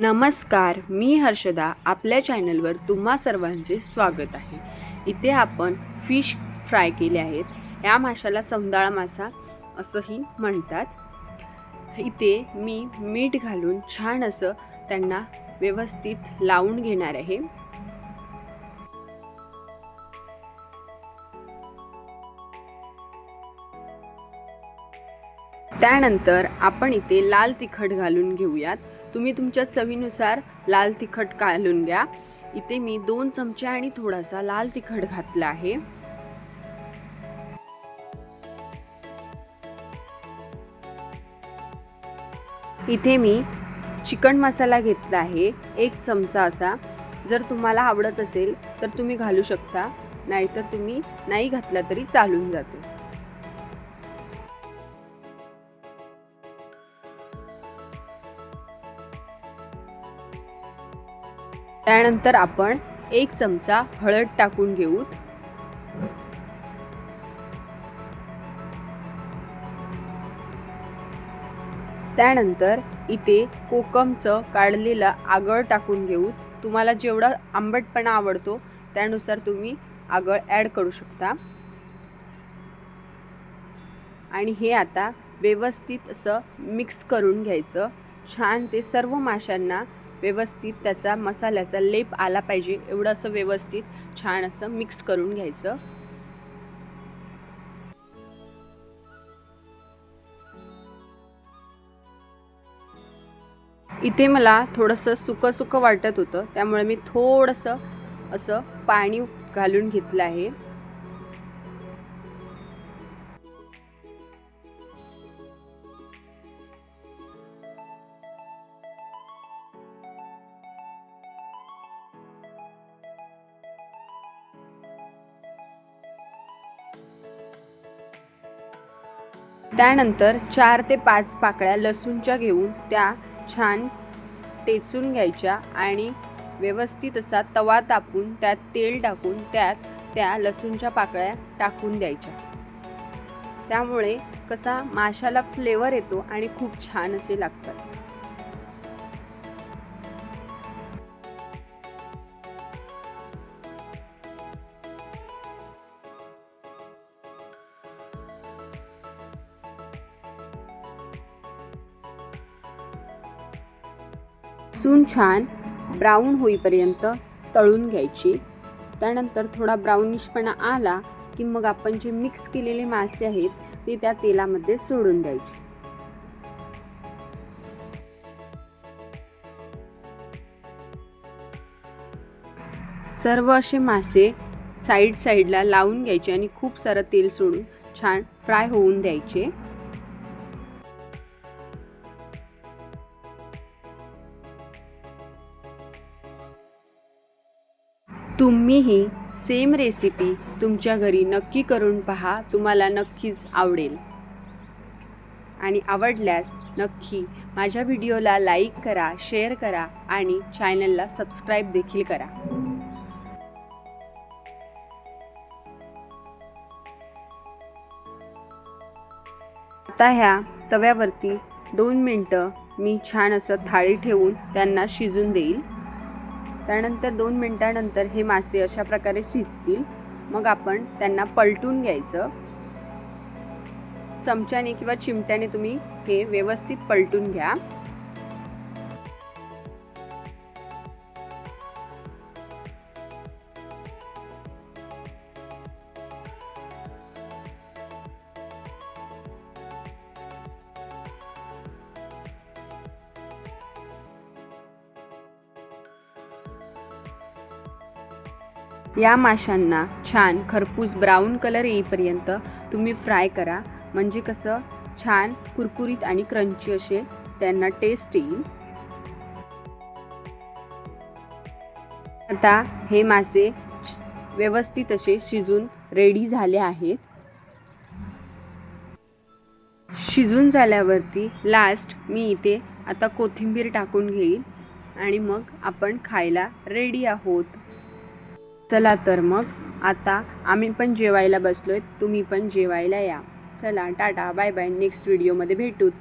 नमस्कार मी हर्षदा आपल्या चॅनलवर तुम्हा सर्वांचे स्वागत आहे. इथे आपण फिश फ्राय केले आहेत. या माशाला सौंदाळा मासा असंही म्हणतात. इथे मी मीठ घालून छान असं त्यांना व्यवस्थित लावून घेणार आहे. त्यानंतर आपण इथे लाल तिखट घालून घेऊयात. तुम्ही तुमच्या चवीनुसार लाल तिखट घालून घ्या. इथे मी दोन चमचे आणि थोडासा लाल तिखट घातला आहे. इथे मी चिकन मसाला घेतला आहे. एक चमचा असा. जर तुम्हाला आवडत असेल तर तुम्ही घालू शकता. नाहीतर तुम्ही नाही घातला तरी चालून जाते. त्यानंतर आपण एक चमचा हळद टाकून घेऊ. त्यानंतर इथे कोकमचं काढलेलं आगळ टाकून घेऊ. तुम्हाला जेवढा आंबटपणा आवडतो त्यानुसार तुम्ही आगळ ॲड करू शकता. आणि हे आता व्यवस्थित असं मिक्स करून घ्यायचं. छान ते सर्व माशांना व्यवस्थित त्याचा मसाल्याचा लेप आला पाहिजे. एवढं असं व्यवस्थित छान असं मिक्स करून घ्यायचं. इथे मला थोडंसं सुकं सुकं वाटत होतं. त्यामुळे मी थोडंसं असं पाणी घालून घेतलं आहे. त्यानंतर चार ते पाच पाकळ्या लसूणच्या घेऊन त्या छान टेचून घ्यायच्या आणि व्यवस्थित असा तवा तापून त्यात तेल टाकून त्यात त्या लसूणच्या पाकळ्या टाकून द्यायच्या. त्यामुळे कसा माशाला फ्लेवर येतो आणि खूप छान असे लागतात. लसूण छान ब्राऊन होईपर्यंत तळून घ्यायची. त्यानंतर थोडा ब्राऊनिशपणा आला की मग आपण जे मिक्स केलेले मासे आहेत ते त्या तेलामध्ये सोडून द्यायचे. सर्व असे मासे साईड साईडला लावून घ्यायचे आणि खूप सारं तेल सोडून छान फ्राय होऊन द्यायचे. तुम्हीही सेम रेसिपी तुमच्या घरी नक्की करून पहा तुम्हाला नक्कीच आवडेल. आणि आवडल्यास नक्की माझ्या व्हिडिओला लाईक करा शेअर करा आणि चॅनलला सबस्क्राईब देखील करा. आता ह्या तव्यावरती दोन मिनटं मी छान असं थाळी ठेवून त्यांना शिजून देईल. त्यानंतर दोन मिनटानंतर हे मासे अशा प्रकारे शिजतील. मग आपण त्यांना पलटून घ्यायचं. चमच्याने किंवा चिमट्याने तुम्ही हे व्यवस्थित पलटून घ्या. या माशांना छान खरपूस ब्राऊन कलर येईपर्यंत तुम्ही फ्राय करा. म्हणजे कसं? छान कुरकुरीत आणि क्रंची असे त्यांना टेस्ट येईल. आता हे मासे व्यवस्थित असे शिजून रेडी झाले आहेत. शिजून झाल्यावरती लास्ट मी इथे आता कोथिंबीर टाकून घेईल आणि मग आपण खायला रेडी आहोत. चला तर मग आता आम्ही पण जेवायला बसलो आहे तुम्ही पण जेवायला या. चला टाटा बाय बाय नेक्स्ट व्हिडिओमध्ये भेटूत.